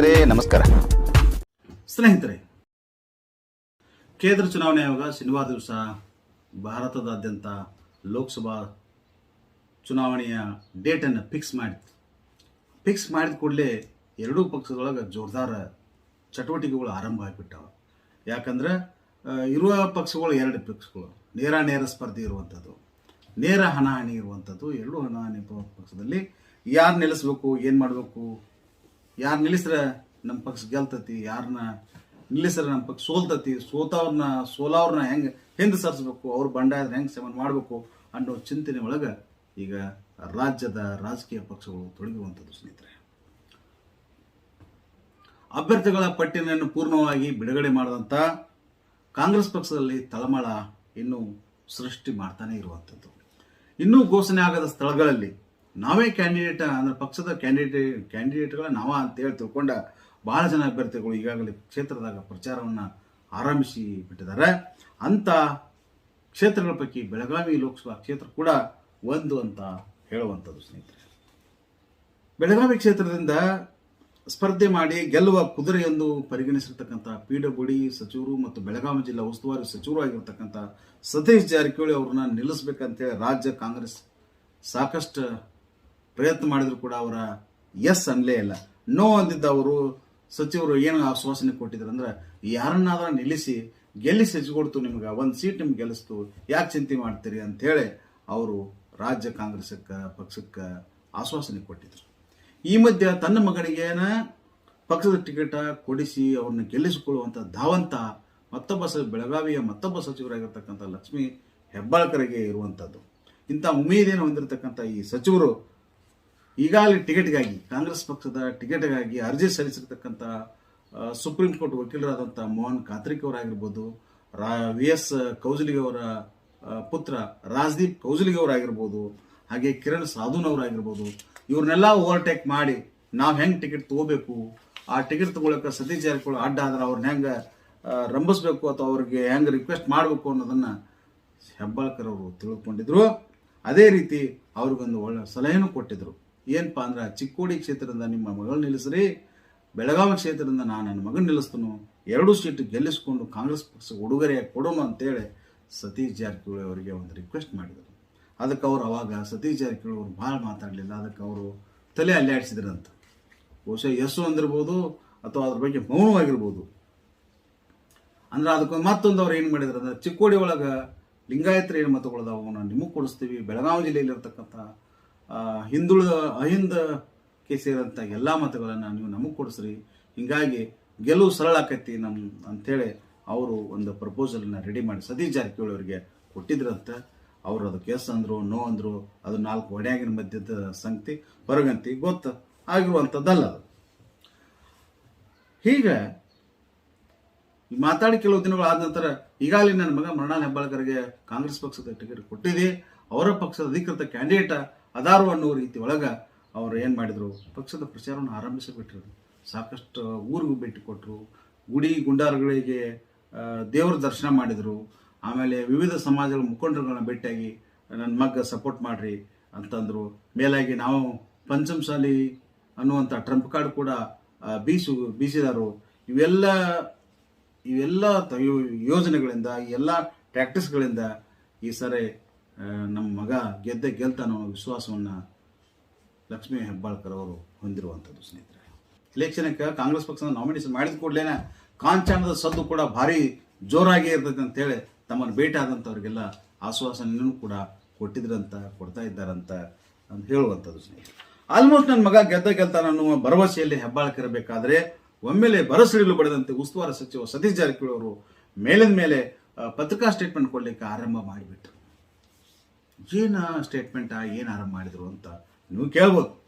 ಸ್ನೇಹಿತರೆ, ನಮಸ್ಕಾರ. ಸ್ನೇಹಿತರೆ, ಕೇಂದ್ರ ಚುನಾವಣೆ ಆಯೋಗ ಶನಿವಾರ ದಿವಸ ಭಾರತದಾದ್ಯಂತ ಲೋಕಸಭಾ ಚುನಾವಣೆಯ ಡೇಟನ್ನು ಫಿಕ್ಸ್ ಮಾಡಿತ್ತು. ಫಿಕ್ಸ್ ಮಾಡಿದ ಕೂಡಲೇ ಎರಡೂ ಪಕ್ಷದೊಳಗೆ ಜೋರ್ದಾರ ಚಟುವಟಿಕೆಗಳು ಆರಂಭ ಆಗಿಬಿಟ್ಟವ. ಯಾಕಂದ್ರೆ ಇರುವ ಪಕ್ಷಗಳು ಎರಡು ಪಕ್ಷಗಳು, ನೇರ ನೇರ ಸ್ಪರ್ಧೆ ಇರುವಂಥದ್ದು, ನೇರ ಹಣಾಹಣಿ ಇರುವಂಥದ್ದು, ಎರಡೂ ಹಣಾಹಣಿ ಪಕ್ಷದಲ್ಲಿ ಯಾರು ನಿಲ್ಲಿಸ್ಬೇಕು, ಏನು ಮಾಡಬೇಕು ಯಾರು ನಿಲ್ಲಿಸ್ರೆ ನಮ್ಮ ಪಕ್ಷ ಗೆಲ್ತತಿ ಯಾರನ್ನ ನಿಲ್ಲಿಸ್ರೆ ನಮ್ಮ ಪಕ್ಷ ಸೋಲ್ತತಿ ಸೋತವ್ರನ್ನ ಸೋಲವ್ರನ್ನ ಹೆಂಗೆ ಹಿಂದೆ ಸರಿಸ್ಬೇಕು, ಅವ್ರ ಬಂಡಾಯದ ಹೆಂಗೆ ಸೇವನೆ ಮಾಡಬೇಕು ಅನ್ನೋ ಚಿಂತನೆ ಒಳಗೆ ಈಗ ರಾಜ್ಯದ ರಾಜಕೀಯ ಪಕ್ಷಗಳು ತೊಡಗುವಂಥದ್ದು ಸ್ನೇಹಿತರೆ. ಅಭ್ಯರ್ಥಿಗಳ ಪಟ್ಟಿಯನ್ನು ಪೂರ್ಣವಾಗಿ ಬಿಡುಗಡೆ ಮಾಡಿದಂಥ ಕಾಂಗ್ರೆಸ್ ಪಕ್ಷದಲ್ಲಿ ತಳಮಳ ಇನ್ನೂ ಸೃಷ್ಟಿ ಮಾಡ್ತಾನೆ ಇರುವಂಥದ್ದು. ಇನ್ನೂ ಘೋಷಣೆ ಆಗದ ಸ್ಥಳಗಳಲ್ಲಿ ನಾವೇ ಕ್ಯಾಂಡಿಡೇಟ್ ಅಂದ್ರೆ ಪಕ್ಷದ ಕ್ಯಾಂಡಿಡೇಟ್ ಕ್ಯಾಂಡಿಡೇಟ್ಗಳ ನಾವ ಅಂತೇಳಿ ತಿಳ್ಕೊಂಡ ಬಹಳ ಜನ ಅಭ್ಯರ್ಥಿಗಳು ಈಗಾಗಲೇ ಕ್ಷೇತ್ರದಾಗ ಪ್ರಚಾರವನ್ನು ಆರಂಭಿಸಿ ಬಿಟ್ಟಿದ್ದಾರೆ. ಅಂತ ಕ್ಷೇತ್ರಗಳ ಪೈಕಿ ಬೆಳಗಾವಿ ಲೋಕಸಭಾ ಕ್ಷೇತ್ರ ಕೂಡ ಒಂದು ಅಂತ ಹೇಳುವಂಥದ್ದು ಸ್ನೇಹಿತರೆ. ಬೆಳಗಾವಿ ಕ್ಷೇತ್ರದಿಂದ ಸ್ಪರ್ಧೆ ಮಾಡಿ ಗೆಲ್ಲುವ ಕುದುರೆ ಎಂದು ಪರಿಗಣಿಸಿರ್ತಕ್ಕಂಥ ಪಿ ಡಬ್ಲ್ಯೂ ಸಚಿವರು ಮತ್ತು ಬೆಳಗಾವಿ ಜಿಲ್ಲಾ ಉಸ್ತುವಾರಿ ಸಚಿವರು ಆಗಿರ್ತಕ್ಕಂಥ ಸತೀಶ್ ಜಾರಕಿಹೊಳಿ ಅವ್ರನ್ನ ನಿಲ್ಲಿಸ್ಬೇಕಂತೇಳಿ ರಾಜ್ಯ ಕಾಂಗ್ರೆಸ್ ಸಾಕಷ್ಟು ಪ್ರಯತ್ನ ಮಾಡಿದ್ರು ಕೂಡ ಅವರ ಎಸ್ ಅನ್ನಲೇ ಇಲ್ಲ. ನೋ ಅಂದಿದ್ದ ಅವರು ಸಚಿವರು ಏನು ಆಶ್ವಾಸನೆ ಕೊಟ್ಟಿದ್ರು ಅಂದ್ರೆ ಯಾರನ್ನಾದ್ರೂ ನಿಲ್ಲಿಸಿ, ಗೆಲ್ಲಿಸಿ ಹಚ್ಕೊಡ್ತು ನಿಮ್ಗೆ, ಒಂದು ಸೀಟ್ ನಿಮ್ಗೆ ಗೆಲ್ಲಿಸ್ತು, ಯಾಕೆ ಚಿಂತೆ ಮಾಡ್ತೀರಿ ಅಂತೇಳಿ ಅವರು ರಾಜ್ಯ ಕಾಂಗ್ರೆಸ್ ಪಕ್ಷಕ್ಕೆ ಆಶ್ವಾಸನೆ ಕೊಟ್ಟಿದ್ರು. ಈ ಮಧ್ಯೆ ತನ್ನ ಮಗನಿಗೇನ ಪಕ್ಷದ ಟಿಕೆಟ್ ಕೊಡಿಸಿ ಅವ್ರನ್ನ ಗೆಲ್ಲಿಸಿಕೊಳ್ಳುವಂಥ ಧಾವಂತ ಮತ್ತೊಬ್ಬ ಸ, ಬೆಳಗಾವಿಯ ಮತ್ತೊಬ್ಬ ಸಚಿವರಾಗಿರ್ತಕ್ಕಂಥ ಲಕ್ಷ್ಮೀ ಹೆಬ್ಬಾಳ್ಕರಿಗೆ ಇರುವಂಥದ್ದು ಇಂಥ ಉಮೇದೇನು ಹೊಂದಿರತಕ್ಕಂಥ ಈ ಸಚಿವರು ಈಗಾಗಲೇ ಟಿಕೆಟ್ಗಾಗಿ, ಕಾಂಗ್ರೆಸ್ ಪಕ್ಷದ ಟಿಕೆಟ್ಗಾಗಿ ಅರ್ಜಿ ಸಲ್ಲಿಸಿರ್ತಕ್ಕಂಥ ಸುಪ್ರೀಂ ಕೋರ್ಟ್ ವಕೀಲರಾದಂಥ ಮೋಹನ್ ಖಾತ್ರಿಕ್ ಅವರಾಗಿರ್ಬೋದು, ರಾ, ವಿ ಎಸ್ ಕೌಜಲಿಗೆಯವರ ಪುತ್ರ ರಾಜ್ದೀಪ್ ಕೌಜಲಿಗೆಯವರಾಗಿರ್ಬೋದು ಹಾಗೆ ಕಿರಣ್ ಸಾಧುನ್ ಅವರಾಗಿರ್ಬೋದು, ಇವ್ರನ್ನೆಲ್ಲ ಓವರ್ಟೇಕ್ ಮಾಡಿ ನಾವು ಹೆಂಗೆ ಟಿಕೆಟ್ ತೊಗೋಬೇಕು, ಆ ಟಿಕೆಟ್ ತೊಗೊಳಕ್ಕೆ ಸತೀಶ್ ಜಾರಕಿಹೊಳಿ ಅಡ್ಡ ಆದ್ರೆ ಅವ್ರನ್ನ ಹೆಂಗೆ ರಂಭಿಸ್ಬೇಕು ಅಥವಾ ಅವ್ರಿಗೆ ಹೆಂಗೆ ರಿಕ್ವೆಸ್ಟ್ ಮಾಡಬೇಕು ಅನ್ನೋದನ್ನ ಹೆಬ್ಬಾಳ್ಕರ್ ಅವರು ತಿಳ್ಕೊಂಡಿದ್ರು. ಅದೇ ರೀತಿ ಅವ್ರಿಗೊಂದು ಒಳ್ಳೆ ಸಲಹೆನೂ ಕೊಟ್ಟಿದ್ರು. ಏನಪ್ಪ ಅಂದ್ರೆ ಚಿಕ್ಕೋಡಿ ಕ್ಷೇತ್ರದಿಂದ ನಿಮ್ಮ ಮಗಳು ನಿಲ್ಲಿಸ್ರಿ, ಬೆಳಗಾವಿ ಕ್ಷೇತ್ರದಿಂದ ನಾನು ನನ್ನ ಮಗನ ನಿಲ್ಲಿಸ್ತನು. ಎರಡು ಸೀಟ್ ಗೆಲ್ಲಿಸ್ಕೊಂಡು ಕಾಂಗ್ರೆಸ್ ಪಕ್ಷ ಉಡುಗೊರೆ ಕೊಡೋಣ ಅಂತೇಳಿ ಸತೀಶ್ ಜಾರಕಿಹೊಳಿ ಅವರಿಗೆ ಒಂದು ರಿಕ್ವೆಸ್ಟ್ ಮಾಡಿದರು. ಅದಕ್ಕೆ ಅವರು ಅವಾಗ ಸತೀಶ್ ಜಾರಕಿಹೊಳಿ ಅವರು ಭಾಳ ಮಾತಾಡಲಿಲ್ಲ. ಅದಕ್ಕೆ ಅವರು ತಲೆ ಅಲ್ಲಾಡಿಸಿದ್ರಂತ. ಬಹುಶಃ ಯಶು ಅಂದಿರ್ಬೋದು ಅಥವಾ ಅದ್ರ ಬಗ್ಗೆ ಮೌನವಾಗಿರ್ಬೋದು. ಅಂದ್ರೆ ಅದಕ್ಕೆ ಮತ್ತೊಂದು ಅವ್ರು ಏನು ಮಾಡಿದ್ರು ಅಂದ್ರೆ ಚಿಕ್ಕೋಡಿ ಒಳಗೆ ಲಿಂಗಾಯತ್ರ ಏನು ಮತಗಳದಾವ ನಾವು ನಿಮಗೆ ಕೊಡಿಸ್ತೀವಿ. ಬೆಳಗಾವಿ ಜಿಲ್ಲೆಯಲ್ಲಿ ಇರ್ತಕ್ಕಂಥ ಅಹಿಂದ ಸೇರಿದಂಥ ಎಲ್ಲ ಮತಗಳನ್ನು ನೀವು ನಮಗೆ ಕೊಡಿಸ್ರಿ. ಹಿಂಗಾಗಿ ಗೆಲುವು ಸರಳ ಆಕೈತಿ ನಮ್ಮ ಅಂಥೇಳಿ ಅವರು ಒಂದು ಪ್ರಪೋಸಲನ್ನ ರೆಡಿ ಮಾಡಿ ಸತೀಶ್ ಜಾರಕಿಹೊಳಿ ಅವರಿಗೆ ಕೊಟ್ಟಿದ್ರಂತ. ಅವರು ಅದಕ್ಕೆ ಎಸ್ ಅಂದರು ನೋ ಅಂದರು, ಅದು ನಾಲ್ಕು ಒಡೆಯಾಗಿನ ಮಧ್ಯದ ಸಂಗತಿ, ಹೊರಗಂತಿ ಗೊತ್ತು ಆಗಿರುವಂಥದ್ದಲ್ಲ ಅದು. ಹೀಗೆ ಮಾತಾಡಿ ಕೆಲವು ದಿನಗಳು ಆದ ನಂತರ ಈಗಾಗಲೇ ನನ್ನ ಮಗ ಮೃಣಾಲ್ ಹೆಬ್ಬಾಳ್ಕರ್ಗೆ ಕಾಂಗ್ರೆಸ್ ಪಕ್ಷದ ಟಿಕೆಟ್ ಕೊಟ್ಟಿದೆ. ಅವರ ಪಕ್ಷದ ಅಧಿಕೃತ ಕ್ಯಾಂಡಿಡೇಟ್ ಅದಾರು ಅನ್ನೋ ರೀತಿ ಒಳಗೆ ಅವರು ಏನು ಮಾಡಿದರು? ಪಕ್ಷದ ಪ್ರಚಾರವನ್ನು ಆರಂಭಿಸಿಬಿಟ್ರು. ಸಾಕಷ್ಟು ಊರಿಗೂ ಭೇಟಿ ಕೊಟ್ಟರು ಗುಡಿ ಗುಂಡಾರಗಳಿಗೆ ದೇವರ ದರ್ಶನ ಮಾಡಿದರು. ಆಮೇಲೆ ವಿವಿಧ ಸಮಾಜಗಳ ಮುಖಂಡರುಗಳನ್ನ ಭೇಟಿಯಾಗಿ ನನ್ನ ಮಗ್ಗ ಸಪೋರ್ಟ್ ಮಾಡಿರಿ ಅಂತಂದರು. ಮೇಲಾಗಿ ನಾವು ಪಂಚಮಸಾಲಿ ಅನ್ನುವಂಥ ಟ್ರಂಪ್ ಕಾರ್ಡ್ ಕೂಡ ಬೀಸು, ಬೀಸಿದರು. ಇವೆಲ್ಲ ಇವೆಲ್ಲ ಯೋಜನೆಗಳಿಂದ ಎಲ್ಲ ಪ್ರಾಕ್ಟೀಸ್ಗಳಿಂದ ಈ ಸರಿ ನಮ್ಮ ಮಗ ಗೆದ್ದೆ ಗೆಲ್ತಾನೋ ಅನ್ನೋ ವಿಶ್ವಾಸವನ್ನು ಲಕ್ಷ್ಮೀ ಹೆಬ್ಬಾಳ್ಕರ್ ಅವರು ಹೊಂದಿರುವಂಥದ್ದು ಸ್ನೇಹಿತರೆ. ಇಲೆಕ್ಷನ್ಗೆ ಕಾಂಗ್ರೆಸ್ ಪಕ್ಷದ ನಾಮಿನೇಷನ್ ಮಾಡಿದ ಕೂಡಲೇ ಕಾಂಚಾಣದ ಸದ್ದು ಕೂಡ ಭಾರಿ ಜೋರಾಗಿ ಇರ್ತೈತೆ ಅಂತೇಳಿ ತಮ್ಮನ್ನು ಭೇಟಿ ಆದಂಥವ್ರಿಗೆಲ್ಲ ಆಶ್ವಾಸನೆಯನ್ನು ಕೂಡ ಕೊಟ್ಟಿದ್ರಂತ, ಕೊಡ್ತಾ ಇದ್ದಾರಂತ ಅಂತ ಹೇಳುವಂಥದ್ದು ಸ್ನೇಹಿತರೆ. ಆಲ್ಮೋಸ್ಟ್ ನನ್ನ ಮಗ ಗೆದ್ದ ಗೆಲ್ತಾನ ಅನ್ನುವ ಭರವಸೆಯಲ್ಲಿ ಹೆಬ್ಬಾಳ್ಕಿರಬೇಕಾದ್ರೆ ಒಮ್ಮೆಲೆ ಭರಸಡಿಲು ಬಡದಂತೆ ಉಸ್ತುವಾರಿ ಸಚಿವ ಸತೀಶ್ ಜಾರಕಿಹೊಳಿ ಅವರು ಮೇಲಿನ ಮೇಲೆ ಪತ್ರಿಕಾ ಸ್ಟೇಟ್ಮೆಂಟ್ ಕೊಡಲಿಕ್ಕೆ ಆರಂಭ ಮಾಡಿಬಿಟ್ರು. ಏನು ಸ್ಟೇಟ್ಮೆಂಟ್ ಏನು ಆರಂಭ ಮಾಡಿದ್ರು ಅಂತ ನೀವು ಕೇಳ್ಬೋದು.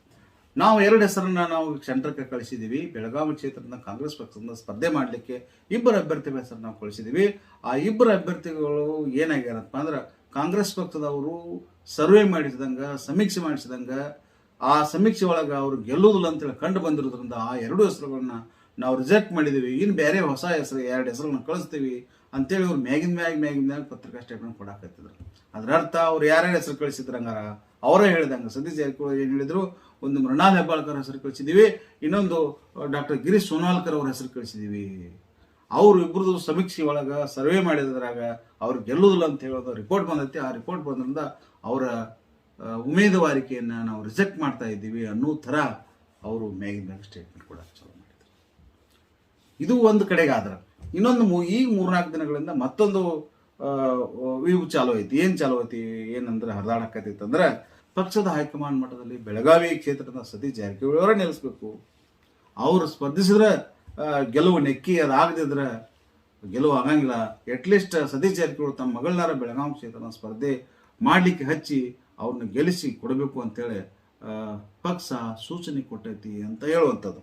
ನಾವು ಎರಡು ಹೆಸರನ್ನ ನಾವು ಸೆಂಟ್ರಕ್ಕೆ ಕಳಿಸಿದ್ದೀವಿ ಬೆಳಗಾವಿ ಕ್ಷೇತ್ರದ ಕಾಂಗ್ರೆಸ್ ಪಕ್ಷದಿಂದ ಸ್ಪರ್ಧೆ ಮಾಡಲಿಕ್ಕೆ ಇಬ್ಬರು ಅಭ್ಯರ್ಥಿಗಳ ಹೆಸರು ನಾವು ಕಳಿಸಿದ್ದೀವಿ ಆ ಇಬ್ಬರು ಅಭ್ಯರ್ಥಿಗಳು ಏನಾಗ್ಯಾರಪ್ಪ ಅಂದ್ರೆ, ಕಾಂಗ್ರೆಸ್ ಪಕ್ಷದವರು ಸರ್ವೆ ಮಾಡಿಸಿದಂಗ, ಸಮೀಕ್ಷೆ ಮಾಡಿಸಿದಂಗೆ, ಆ ಸಮೀಕ್ಷೆ ಒಳಗೆ ಅವರು ಗೆಲ್ಲುವುದಿಲ್ಲ ಅಂತೇಳಿ ಕಂಡು ಬಂದಿರೋದ್ರಿಂದ ಆ ಎರಡು ಹೆಸರುಗಳನ್ನ ನಾವು ರಿಜೆಕ್ಟ್ ಮಾಡಿದ್ದೀವಿ ಇನ್ನು ಬೇರೆ ಹೊಸ ಹೆಸರು, ಎರಡು ಹೆಸರನ್ನ ಕಳಿಸ್ತೀವಿ. ಅಂತೇಳಿ ಅವ್ರು ಮ್ಯಾಗಿನ ಮ್ಯಾಗ ಮ್ಯಾಗಿನ ಮ್ಯಾಗ ಪತ್ರಿಕಾ ಸ್ಟೇಟ್ಮೆಂಟ್ ಕೊಡಾಕತ್ತಿದ್ರು. ಅದ್ರ ಅರ್ಥ ಅವ್ರು ಯಾರ್ಯಾರ ಹೆಸರು ಕಳಿಸಿದ್ರಂಗಾರ ಅವರೇ ಹೇಳಿದಂಗೆ. ಸತೀಶ್ ಜಾರಕಿಹೊಳಿ ಏನು ಹೇಳಿದ್ರು? ಒಂದು ಮೃಣಾಲ್ ಹೆಬ್ಬಾಳ್ಕರ್ ಹೆಸರು ಕಳಿಸಿದೀವಿ, ಇನ್ನೊಂದು ಡಾಕ್ಟರ್ ಗಿರೀಶ್ ಸೋನಾಲ್ಕರ್ ಅವ್ರ ಹೆಸರು ಕಳಿಸಿದೀವಿ. ಅವ್ರು ಇಬ್ಬರದು ಸಮೀಕ್ಷೆ ಒಳಗೆ ಸರ್ವೆ ಮಾಡಿದ್ರಾಗ ಅವ್ರು ಗೆಲ್ಲುದಿಲ್ಲ ಅಂತ ಹೇಳೋದು ರಿಪೋರ್ಟ್ ಬಂದೈತಿ. ಆ ರಿಪೋರ್ಟ್ ಬಂದ್ರಿಂದ ಅವರ ಉಮೇದುವಾರಿಕೆಯನ್ನು ನಾವು ರಿಜೆಕ್ಟ್ ಮಾಡ್ತಾ ಇದ್ದೀವಿ ಅನ್ನೋ ಥರ ಅವರು ಮ್ಯಾಗಿನ ಮ್ಯಾಗ ಸ್ಟೇಟ್ಮೆಂಟ್ ಕೊಡಕ್ಕೆ ಚಾಲು ಮಾಡಿದ್ರು. ಇದು ಒಂದು ಕಡೆಗೆ ಆದ್ರೆ ಇನ್ನೊಂದು ಈ ಮೂರ್ನಾಲ್ಕು ದಿನಗಳಿಂದ ಮತ್ತೊಂದು ಇವು ಚಾಲು ಐತಿ ಏನು ಚಾಲು ಐತಿ ಏನಂದ್ರೆ ಅಂದ್ರೆ ಪಕ್ಷದ ಹೈಕಮಾಂಡ್ ಮಟ್ಟದಲ್ಲಿ ಬೆಳಗಾವಿ ಕ್ಷೇತ್ರದ ಸತೀಶ್ ಜಾರಕಿಹೊಳಿ ಅವರೇ ನಿಲ್ಲಿಸ್ಬೇಕು. ಅವರು ಸ್ಪರ್ಧಿಸಿದ್ರೆ ಗೆಲುವು ನೆಕ್ಕಿ ಅದಾಗದಿದ್ರೆ ಗೆಲುವು ಆಗಂಗಿಲ್ಲ. ಅಟ್ಲೀಸ್ಟ್ ಸತೀಶ್ ಜಾರಕಿಹೊಳಿ ತಮ್ಮ ಮಗಳನ್ನಾರ ಬೆಳಗಾವಿ ಕ್ಷೇತ್ರದ ಸ್ಪರ್ಧೆ ಮಾಡಲಿಕ್ಕೆ ಹಚ್ಚಿ ಅವ್ರನ್ನ ಗೆಲ್ಲಿಸಿ ಕೊಡಬೇಕು ಅಂತೇಳಿ ಪಕ್ಷ ಸೂಚನೆ ಕೊಟ್ಟೈತಿ ಅಂತ ಹೇಳುವಂಥದ್ದು.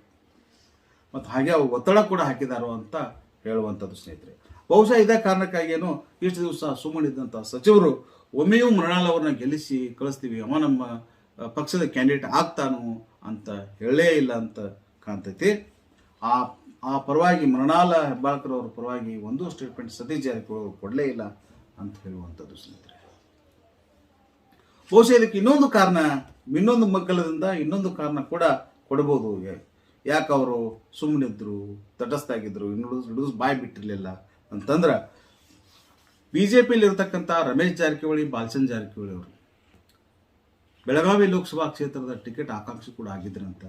ಮತ್ತು ಹಾಗೆ ಅವು ಒತ್ತಡ ಕೂಡ ಹಾಕಿದಾರೋ ಅಂತ ಹೇಳುವಂಥದ್ದು ಸ್ನೇಹಿತರೆ. ಬಹುಶಃ ಇದೇ ಕಾರಣಕ್ಕಾಗಿಯೇನು ಇಷ್ಟು ದಿವಸ ಸುಮ್ಮನಿದ್ದಂಥ ಸಚಿವರು ಒಮ್ಮೆಯೂ ಮೃಣಾಲ್ ಅವ್ರನ್ನ ಗೆಲ್ಲಿಸಿ ಕಳಿಸ್ತೀವಿ, ಅವ ನಮ್ಮ ಪಕ್ಷದ ಕ್ಯಾಂಡಿಡೇಟ್ ಆಗ್ತಾನು ಅಂತ ಹೇಳೇ ಇಲ್ಲ ಅಂತ ಕಾಣ್ತೈತಿ. ಆ ಆ ಪರವಾಗಿ ಮೃಣಾಲ ಹೆಬ್ಬಾಳ್ಕರ್ ಅವರ ಪರವಾಗಿ ಒಂದು ಸ್ಟೇಟ್ಮೆಂಟ್ ಸತೀಶ್ ಜಾರಕಿಹೊಳಿ ಅವರು ಕೊಡಲೇ ಇಲ್ಲ ಅಂತ ಹೇಳುವಂಥದ್ದು ಸ್ನೇಹಿತರೆ. ಬಹುಶಃ ಇದಕ್ಕೆ ಇನ್ನೊಂದು ಕಾರಣ, ಇನ್ನೊಂದು ಮಗ್ಗಲದಿಂದ ಇನ್ನೊಂದು ಕಾರಣ ಕೂಡ ಕೊಡಬಹುದು ಯಾಕೆ ಅವರು ಸುಮ್ಮನಿದ್ರು ತಟಸ್ಥಾಗಿದ್ರು ಇನ್ನು ಹಿಡಿದು ಬಾಯಿ ಬಿಟ್ಟಿರಲಿಲ್ಲ ಅಂತಂದ್ರೆ ಬಿ ಜೆ ಪಿಲಿರ್ತಕ್ಕಂಥ ರಮೇಶ್ ಜಾರಕಿಹೊಳಿ ಬಾಲ್ಚಂದ್ ಜಾರಕಿಹೊಳಿ ಅವರು. ಬೆಳಗಾವಿ ಲೋಕಸಭಾ ಕ್ಷೇತ್ರದ ಟಿಕೆಟ್ ಆಕಾಂಕ್ಷಿ ಕೂಡ ಆಗಿದ್ರಂತ.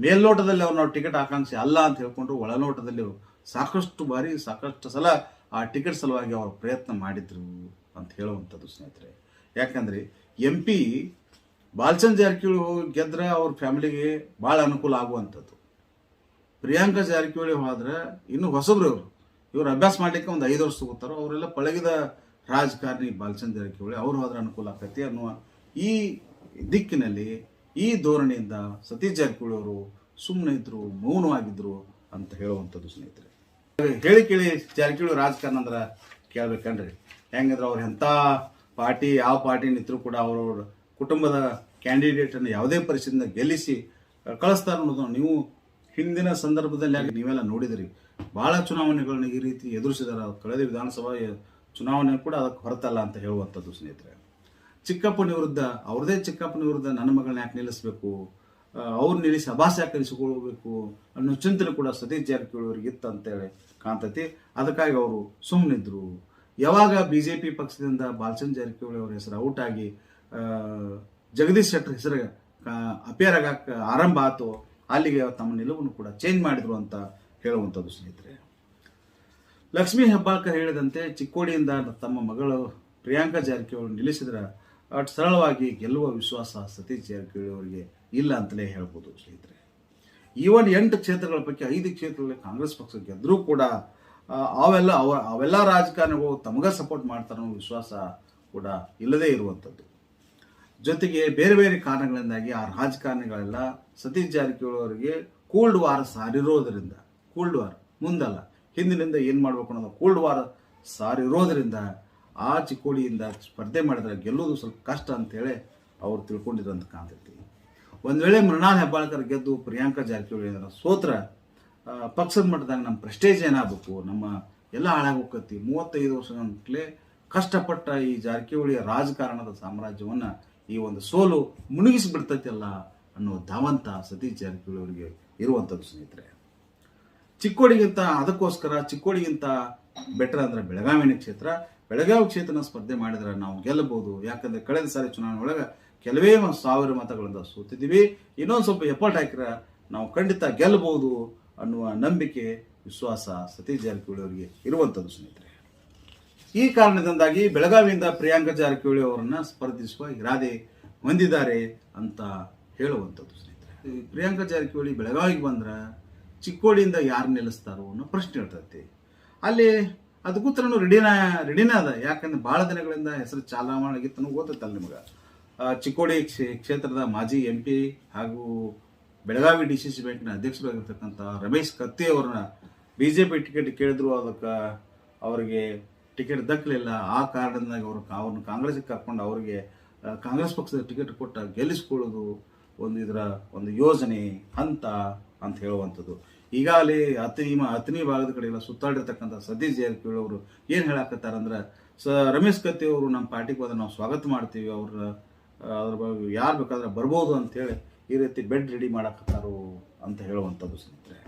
ಮೇಲ್ನೋಟದಲ್ಲಿ ಅವ್ರು ನಾವು ಟಿಕೆಟ್ ಆಕಾಂಕ್ಷಿ ಅಲ್ಲ ಅಂತ ಹೇಳ್ಕೊಂಡ್ರು ಒಳನೋಟದಲ್ಲಿ ಸಾಕಷ್ಟು ಬಾರಿ, ಸಾಕಷ್ಟು ಸಲ ಆ ಟಿಕೆಟ್ ಸಲುವಾಗಿ ಅವರು ಪ್ರಯತ್ನ ಮಾಡಿದ್ರು ಅಂತ ಹೇಳುವಂಥದ್ದು ಸ್ನೇಹಿತರೆ. ಯಾಕಂದ್ರೆ ಎಂ ಪಿ ಬಾಲ್ಚಂದ್ ಜಾರಕಿಹೊಳಿ ಹೋಗಿ ಗೆದ್ರೆ ಅವ್ರ ಫ್ಯಾಮಿಲಿಗೆ ಭಾಳ ಅನುಕೂಲ ಆಗುವಂಥದ್ದು. ಪ್ರಿಯಾಂಕಾ ಜಾರಕಿಹೊಳಿ ಹೋದ್ರೆ ಇನ್ನು ಹೊಸಬ್ರು ಇವರು. ಇವ್ರು ಅಭ್ಯಾಸ ಮಾಡ್ಲಿಕ್ಕೆ ಒಂದು ಐದು ವರ್ಷ ತಗೋತಾರೋ. ಅವರೆಲ್ಲ ಪಳಗಿದ ರಾಜಕಾರಣಿ ಬಾಲಚಂದ್ರ ಜಾರಕಿಹೊಳಿ, ಅವ್ರು ಹೋದ್ರೆ ಅನುಕೂಲ ಆಗ್ತೈತಿ ಅನ್ನುವ ಈ ದಿಕ್ಕಿನಲ್ಲಿ, ಈ ಧೋರಣೆಯಿಂದ ಸತೀಶ್ ಜಾರಕಿಹೊಳಿ ಅವರು ಸುಮ್ಮನೆ ಇದ್ರು, ಮೌನವಾಗಿದ್ರು ಅಂತ ಹೇಳುವಂಥದ್ದು ಸ್ನೇಹಿತರೆ. ಹೇಳಿ ಕೇಳಿ ಜಾರಕಿಹೊಳಿ ರಾಜಕಾರಣ ಅಂದ್ರೆ ಕೇಳ್ಬೇಕನ್ರಿ. ಹೆಂಗಂದ್ರೆ ಅವ್ರು ಎಂಥ ಪಾರ್ಟಿ, ಯಾವ ಪಾರ್ಟಿ ನಿಂತರೂ ಕೂಡ ಅವ್ರವ್ರ ಕುಟುಂಬದ ಕ್ಯಾಂಡಿಡೇಟನ್ನು ಯಾವುದೇ ಪರಿಸ್ಥಿತಿಯಿಂದ ಗೆಲ್ಲಿಸಿ ಕಳಿಸ್ತಾರೆ ಅನ್ನೋದು ನೀವು ಹಿಂದಿನ ಸಂದರ್ಭದಲ್ಲಿ ಆಗಿ ನೀವೆಲ್ಲ ನೋಡಿದಿರಿ. ಬಹಳ ಚುನಾವಣೆಗಳನ್ನ ಈ ರೀತಿ ಎದುರಿಸಿದಾರೆ. ಕಳೆದ ವಿಧಾನಸಭಾ ಚುನಾವಣೆ ಕೂಡ ಅದಕ್ಕೆ ಹೊರತಲ್ಲ ಅಂತ ಹೇಳುವಂಥದ್ದು ಸ್ನೇಹಿತರೆ. ಚಿಕ್ಕಪ್ಪನ ವಿರುದ್ಧ ಅವ್ರದೇ ಚಿಕ್ಕಪ್ಪನ ವಿರುದ್ಧ ನನ್ನ ಮಗಳನ್ನ ಯಾಕೆ ನಿಲ್ಲಿಸಬೇಕು? ಅವ್ರು ನಿಲ್ಲಿಸಿ ಅಭಾಸ ಯಾಕೆ ಅನ್ನೋ ಚಿಂತನೆ ಕೂಡ ಸತೀಶ್ ಜಾರಕಿಹೊಳಿ ಅವ್ರಿಗೆ ಇತ್ತು ಅಂತೇಳಿ ಕಾಣ್ತೈತಿ. ಅದಕ್ಕಾಗಿ ಅವರು ಸುಮ್ಮನಿದ್ರು ಯಾವಾಗ ಬಿ ಜೆ ಪಿ ಪಕ್ಷದಿಂದ ಬಾಲಚಂದ್ರ ಜಾರಕಿಹೊಳಿ ಅವರ ಹೆಸರು ಔಟ್ ಆಗಿ ಜಗದೀಶ್ ಶೆಟ್ಟರ್ ಹೆಸರು ಅಪೇರ್ ಆಗಕ್ಕೆ ಆರಂಭ ಆಯ್ತು ಅಲ್ಲಿಗೆ ತಮ್ಮ ನಿಲುವನ್ನು ಕೂಡ ಚೇಂಜ್ ಮಾಡಿದ್ರು ಅಂತ ಹೇಳುವಂಥದ್ದು ಸ್ನೇಹಿತರೆ. ಲಕ್ಷ್ಮೀ ಹೆಬ್ಬಾಳ್ಕರ್ ಹೇಳಿದಂತೆ ಚಿಕ್ಕೋಡಿಯಿಂದ ತಮ್ಮ ಮಗಳು ಪ್ರಿಯಾಂಕಾ ಜಾರಕಿಹೊಳಿ ನಿಲ್ಲಿಸಿದ್ರೆ ಅಟ್ ಸರಳವಾಗಿ ಗೆಲ್ಲುವ ವಿಶ್ವಾಸ ಸತೀಶ್ ಜಾರಕಿಹೊಳಿ ಅವರಿಗೆ ಇಲ್ಲ ಅಂತಲೇ ಹೇಳ್ಬೋದು ಸ್ನೇಹಿತರೆ. ಈವನ್ ಎಂಟು ಕ್ಷೇತ್ರಗಳ ಪೈಕಿ ಐದು ಕ್ಷೇತ್ರಗಳಲ್ಲಿ ಕಾಂಗ್ರೆಸ್ ಪಕ್ಷ ಗೆದ್ದರೂ ಕೂಡ ಅವೆಲ್ಲ ಅವ, ಅವೆಲ್ಲ ರಾಜಕಾರಣಿಗಳು ತಮಗ ಸಪೋರ್ಟ್ ಮಾಡ್ತಾರೆ ಅನ್ನೋ ವಿಶ್ವಾಸ ಕೂಡ ಇಲ್ಲದೇ ಇರುವಂಥದ್ದು. ಜೊತೆಗೆ ಬೇರೆ ಬೇರೆ ಕಾರಣಗಳಿಂದಾಗಿ ಆ ರಾಜಕಾರಣಿಗಳೆಲ್ಲ ಸತೀಶ್ ಜಾರಕಿಹೊಳಿ ಅವರಿಗೆ ಕೋಲ್ಡ್ ವಾರ್ ಸಾರಿರೋದರಿಂದ ಕೋಲ್ಡ್ ವಾರ್ ಮುಂದಲ್ಲ, ಹಿಂದಿನಿಂದ ಏನು ಮಾಡಬೇಕು ಅನ್ನೋದು ಕೋಲ್ಡ್ ವಾರ್ ಸಾರಿರೋದ್ರಿಂದ ಆ ಚಿಕ್ಕೋಳಿಯಿಂದ ಸ್ಪರ್ಧೆ ಮಾಡಿದ್ರೆ ಗೆಲ್ಲೋದು ಸ್ವಲ್ಪ ಕಷ್ಟ ಅಂತೇಳಿ ಅವ್ರು ತಿಳ್ಕೊಂಡಿದ್ರು ಅಂತ ಕಾಣ್ತೈತಿ. ಒಂದು ವೇಳೆ ಮೃಣಾಲ್ ಹೆಬ್ಬಾಳ್ಕರ್ ಗೆದ್ದು ಪ್ರಿಯಾಂಕಾ ಜಾರಕಿಹೊಳಿ ಏನಾರ ಸೋತ್ರ ಪಕ್ಷದ ಮಟ್ಟದಾಗ ನಮ್ಮ ಪ್ರೆಸ್ಟೇಜ್ ಏನಾಗಬೇಕು, ನಮ್ಮ ಎಲ್ಲ ಹಾಳಾಗೋಕತಿ ಮೂವತ್ತೈದು ವರ್ಷಗಂಟ್ಲೆ ಕಷ್ಟಪಟ್ಟ ಈ ಜಾರಕಿಹೊಳಿಯ ರಾಜಕಾರಣದ ಸಾಮ್ರಾಜ್ಯವನ್ನ ಈ ಒಂದು ಸೋಲು ಮುಣುಗಿಸಿಬಿಡ್ತೈತಲ್ಲ ಅನ್ನೋ ಧಾವಂತ ಸತೀಶ್ ಜಾರಕಿಹೊಳಿ ಅವರಿಗೆ ಇರುವಂಥದ್ದು ಸ್ನೇಹಿತರೆ. ಚಿಕ್ಕೋಡಿಗಿಂತ ಅದಕ್ಕೋಸ್ಕರ ಚಿಕ್ಕೋಡಿಗಿಂತ ಬೆಟರ್ ಅಂದರೆ ಬೆಳಗಾವಿನ ಕ್ಷೇತ್ರ. ಬೆಳಗಾವಿ ಕ್ಷೇತ್ರನ ಸ್ಪರ್ಧೆ ಮಾಡಿದ್ರೆ ನಾವು ಗೆಲ್ಲಬಹುದು. ಯಾಕಂದ್ರೆ ಕಳೆದ ಸಾರಿ ಚುನಾವಣೆ ಒಳಗೆ ಕೆಲವೇ ಒಂದು ಸಾವಿರ ಮತಗಳಿಂದ ಸೋತಿದ್ದೀವಿ. ಇನ್ನೊಂದು ಸ್ವಲ್ಪ ಎಫರ್ಟ್ ಹಾಕಿದ್ರೆ ನಾವು ಖಂಡಿತ ಗೆಲ್ಲಬಹುದು ಅನ್ನುವ ನಂಬಿಕೆ, ವಿಶ್ವಾಸ ಸತೀಶ್ ಜಾರಕಿಹೊಳಿ ಅವರಿಗೆ ಇರುವಂಥದ್ದು ಸ್ನೇಹಿತರೆ. ಈ ಕಾರಣದಿಂದಾಗಿ ಬೆಳಗಾವಿಯಿಂದ ಪ್ರಿಯಾಂಕ ಜಾರಕಿಹೊಳಿ ಅವರನ್ನ ಸ್ಪರ್ಧಿಸುವ ಇರಾದೆ ಹೊಂದಿದ್ದಾರೆ ಅಂತ ಹೇಳುವಂಥದ್ದು ಸ್ನೇಹಿತರೆ. ಪ್ರಿಯಾಂಕ ಜಾರಕಿಹೊಳಿ ಬೆಳಗಾವಿಗೆ ಬಂದ್ರೆ ಚಿಕ್ಕೋಳಿಯಿಂದ ಯಾರು ನಿಲ್ಲಿಸ್ತಾರೋ ಅನ್ನೋ ಪ್ರಶ್ನೆ ಇರ್ತೈತಿ. ಅಲ್ಲಿ ಅದಕ್ಕೂ ರೆಡಿನ ರೆಡಿನ ಅದ. ಯಾಕಂದ್ರೆ ಭಾಳ ದಿನಗಳಿಂದ ಹೆಸರು ಚಾಲನೆ ಆಗಿತ್ತು ಗೊತ್ತೈತಲ್ಲ ನಿಮ್ಗೆ. ಚಿಕ್ಕೋಡಿ ಕ್ಷೇ- ಕ್ಷೇತ್ರದ ಮಾಜಿ ಎಂ ಪಿ ಹಾಗೂ ಬೆಳಗಾವಿ ಡಿ ಸಿ ಸಿ ಬ್ಯಾಂಕ್ನ ಅಧ್ಯಕ್ಷರಾಗಿರ್ತಕ್ಕಂಥ ರಮೇಶ್ ಕತ್ತಿ ಅವ್ರನ್ನ ಬಿ ಜೆ ಪಿ ಟಿಕೆಟ್ ಕೇಳಿದ್ರು ಅದಕ್ಕೆ ಅವರಿಗೆ ಟಿಕೆಟ್ ದಕ್ಕಲಿಲ್ಲ ಆ ಕಾರಣದಿಂದಾಗಿ ಅವರು ಅವ್ರನ್ನ ಕಾಂಗ್ರೆಸ್ಗೆ ಕರ್ಕೊಂಡು ಅವರಿಗೆ ಕಾಂಗ್ರೆಸ್ ಪಕ್ಷದ ಟಿಕೆಟ್ ಕೊಟ್ಟ ಗೆಲ್ಲಿಸ್ಕೊಳ್ಳೋದು ಒಂದು ಇದರ ಒಂದು ಯೋಜನೆ ಹಂತ ಅಂತ ಹೇಳುವಂಥದ್ದು. ಈಗಾಗಲೇ ಅತನಿ ಅತನಿ ಭಾಗದ ಕಡೆ ಎಲ್ಲ ಸುತ್ತಾಡಿರ್ತಕ್ಕಂಥ ಸತೀಶ್ ಜಾರಕಿಹೊಳಿ ಅವರು ಏನು ಹೇಳಕತ್ತಾರಂದ್ರೆ, ಸ, ರಮೇಶ್ ಕತ್ತಿ ಅವರು ನಮ್ಮ ಪಾರ್ಟಿಗೆ ಹೋದ್ರೆ ನಾವು ಸ್ವಾಗತ ಮಾಡ್ತೀವಿ ಅವ್ರ ಅದ್ರ ಯಾರು ಬೇಕಾದ್ರೆ ಬರ್ಬೋದು ಅಂತೇಳಿ ಈ ರೀತಿ ಬೆಡ್ ರೆಡಿ ಮಾಡಕತ್ತಾರು ಅಂತ ಹೇಳುವಂಥದ್ದು ಸ್ನೇಹಿತರೆ.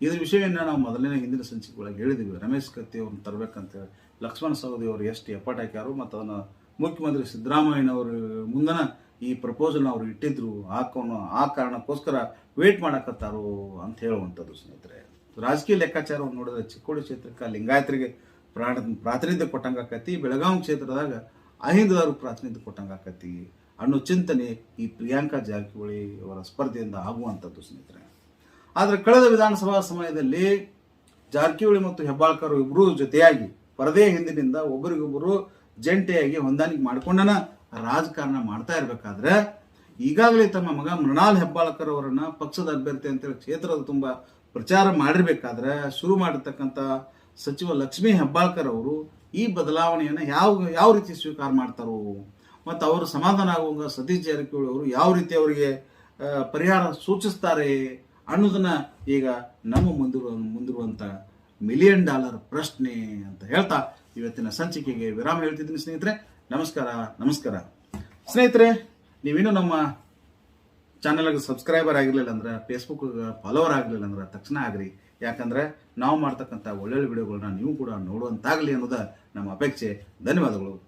ಇದ್ರ ವಿಷಯವನ್ನು ನಾವು ಮೊದಲನೇ ಹಿಂದಿನ ಸಂಚಿಕೆ ಒಳಗೆ ಹೇಳಿದ್ವಿ. ರಮೇಶ್ ಕತ್ತಿ ಅವ್ರನ್ನ ತರಬೇಕಂತೇಳಿ ಲಕ್ಷ್ಮಣ ಸವದಿ ಅವರು ಎಷ್ಟು ಎಫರ್ಟ್ ಹಾಕ್ಯಾರು ಮತ್ತು ಅದನ್ನು ಮುಖ್ಯಮಂತ್ರಿ ಸಿದ್ದರಾಮಯ್ಯನವರು ಮುಂದನ ಈ ಪ್ರಪೋಸಲ್ನ ಅವ್ರು ಇಟ್ಟಿದ್ರು. ಹಾಕೋನು ಆ ಕಾರಣಕ್ಕೋಸ್ಕರ ವೇಟ್ ಮಾಡಕತ್ತಾರು ಅಂತ ಹೇಳುವಂಥದ್ದು ಸ್ನೇಹಿತರೆ. ರಾಜಕೀಯ ಲೆಕ್ಕಾಚಾರವನ್ನು ನೋಡಿದ್ರೆ ಚಿಕ್ಕೋಡಿ ಕ್ಷೇತ್ರಕ್ಕೆ, ಲಿಂಗಾಯತರಿಗೆ ಪ್ರಾಣ, ಪ್ರಾತಿನಿಧ್ಯ ಕೊಟ್ಟಂಗೆ ಆಕತಿ ಬೆಳಗಾವಿ ಕ್ಷೇತ್ರದಾಗ ಅಹಿಂದದವರು ಪ್ರಾತಿನಿಧ್ಯ ಕೊಟ್ಟಂಗೆ ಆಕತಿ ಅನ್ನೋ ಚಿಂತನೆ ಈ ಪ್ರಿಯಾಂಕಾ ಜಾರಕಿಹೊಳಿ ಅವರ ಸ್ಪರ್ಧೆಯಿಂದ ಆಗುವಂಥದ್ದು ಸ್ನೇಹಿತರೆ. ಆದರೆ ಕಳೆದ ವಿಧಾನಸಭಾ ಸಮಯದಲ್ಲಿ ಜಾರಕಿಹೊಳಿ ಮತ್ತು ಹೆಬ್ಬಾಳ್ಕರ್ ಇಬ್ಬರೂ ಜೊತೆಯಾಗಿ ಪರದೆ ಹಿಂದಿನಿಂದ ಒಬ್ಬರಿಗೊಬ್ಬರು ಜಂಟಿಯಾಗಿ ಹೊಂದಾಣಿಕೆ ಮಾಡ್ಕೊಂಡನ ರಾಜಕಾರಣ ಮಾಡ್ತಾ ಇರಬೇಕಾದ್ರೆ ಈಗಾಗಲೇ ತಮ್ಮ ಮಗ ಮೃಣಾಲ್ ಹೆಬ್ಬಾಳ್ಕರ್ ಅವರನ್ನ ಪಕ್ಷದ ಅಭ್ಯರ್ಥಿ ಅಂತೇಳಿ ಕ್ಷೇತ್ರದ ತುಂಬ ಪ್ರಚಾರ ಮಾಡಿರ್ಬೇಕಾದ್ರೆ ಶುರು ಮಾಡಿರ್ತಕ್ಕಂಥ ಸಚಿವ ಲಕ್ಷ್ಮೀ ಹೆಬ್ಬಾಳ್ಕರ್ ಅವರು ಈ ಬದಲಾವಣೆಯನ್ನು ಯಾವ ಯಾವ ರೀತಿ ಸ್ವೀಕಾರ ಮಾಡ್ತಾರೋ ಮತ್ತು ಅವರು ಸಮಾಧಾನ ಆಗುವಂಗ ಸತೀಶ್ ಜಾರಕಿಹೊಳಿ ಅವರು ಯಾವ ರೀತಿ ಅವರಿಗೆ ಪರಿಹಾರ ಸೂಚಿಸ್ತಾರೆ ಅನ್ನೋದನ್ನ ಈಗ ನಮ್ಮ ಮುಂದಿರುವ ಮುಂದಿರುವಂಥ ಮಿಲಿಯನ್ ಡಾಲರ್ ಪ್ರಶ್ನೆ ಅಂತ ಹೇಳ್ತಾ ಇವತ್ತಿನ ಸಂಚಿಕೆಗೆ ವಿರಾಮ ಹೇಳ್ತಿದ್ದೀನಿ ಸ್ನೇಹಿತರೆ. ನಮಸ್ಕಾರ ನಮಸ್ಕಾರ. ಸ್ನೇಹಿತರೆ ನೀವೇನು ನಮ್ಮ ಚಾನಲ್ಗೆ ಸಬ್ಸ್ಕ್ರೈಬರ್ ಆಗಿರಲಿಲ್ಲ ಅಂದ್ರೆ ಫೇಸ್ಬುಕ್ ಫಾಲೋವರ್ ಆಗಲಿಲ್ಲ ಅಂದ್ರೆ ತಕ್ಷಣ ಆಗ್ರಿ. ಯಾಕಂದ್ರೆ ನಾವು ಮಾಡ್ತಕ್ಕಂಥ ಒಳ್ಳೊಳ್ಳೆ ವಿಡಿಯೋಗಳನ್ನ ನೀವು ಕೂಡ ನೋಡುವಂತಾಗಲಿ ಅನ್ನೋದ ನಮ್ಮ ಅಪೇಕ್ಷೆ. ಧನ್ಯವಾದಗಳು.